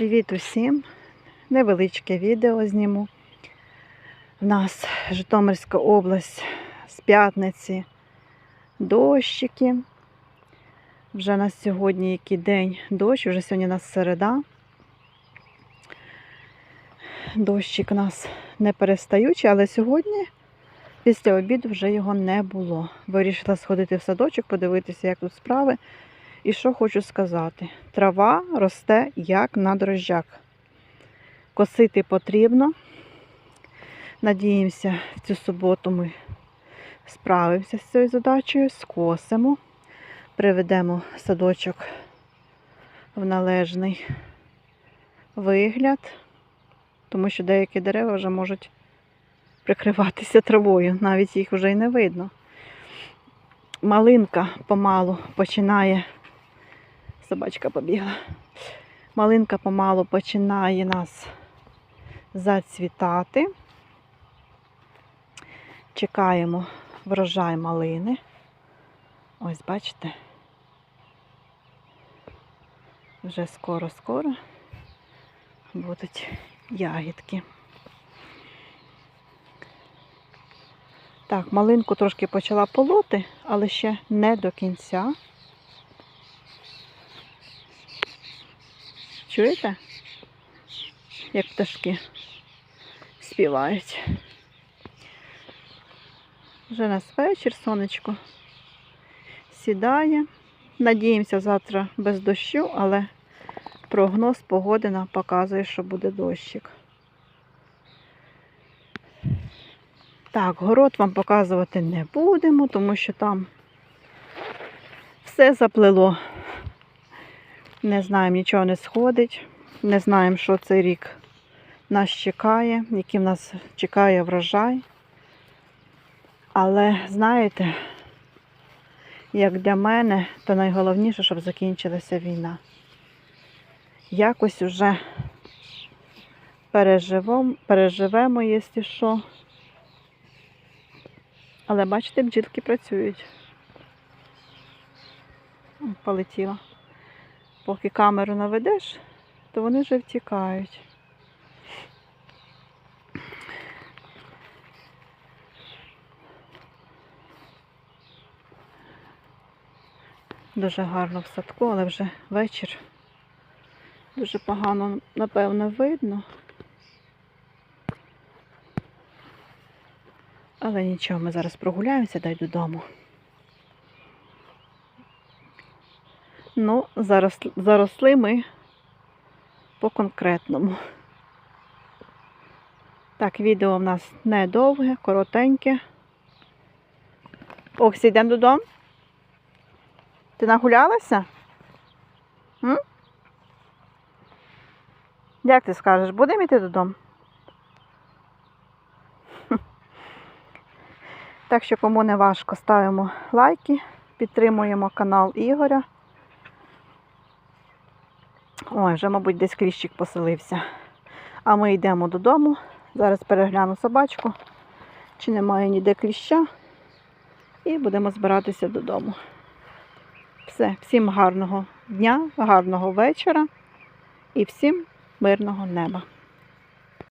Привіт усім! Невеличке відео зніму. У нас Житомирська область з п'ятниці дощики. Вже на сьогодні який день дощ, вже сьогодні у нас середа. Дощик у нас не перестаючий, але сьогодні після обіду вже його не було. Вирішила сходити в садочок, подивитися, як тут справи. І що хочу сказати: трава росте як на дрожжах. Косити потрібно. Надіємося, в цю суботу ми справимося з цією задачею, скосимо, приведемо садочок в належний вигляд, тому що деякі дерева вже можуть прикриватися травою, навіть їх вже й не видно. Малинка помалу починає собачка побігла. Малинка помалу починає нас зацвітати. Чекаємо врожай малини. Ось, бачите, вже скоро-скоро будуть ягідки. Так, малинку трошки почала полоти, але ще не до кінця. Чуєте? Як пташки співають. Вже нас вечір, сонечко сідає. Надіємося завтра без дощу, але прогноз погоди нам показує, що буде дощик. Так, город вам показувати не будемо, тому що там все заплило. Не знаємо, нічого не сходить. Не знаємо, що цей рік нас чекає, який в нас чекає врожай. Але знаєте, як для мене, то найголовніше, щоб закінчилася війна. Якось уже переживемо, переживемо, якщо що. Але бачите, бджілки працюють. Полетіла. Поки камеру наведеш, то вони вже втікають. Дуже гарно в садку, але вже вечір. Дуже погано, напевно, видно. Але нічого, ми зараз прогуляємося, дай додому. Ну, зараз, заросли ми по-конкретному. Так, відео в нас не довге, коротеньке. Оксі, йдемо додому? Ти нагулялася? М? Як ти скажеш, будемо йти додому? Так що, кому не важко, ставимо лайки, підтримуємо канал Ігоря. Ой, вже, мабуть, десь кліщик поселився. А ми йдемо додому. Зараз перегляну собачку, чи немає ніде кліща. І будемо збиратися додому. Все, всім гарного дня, гарного вечора і всім мирного неба.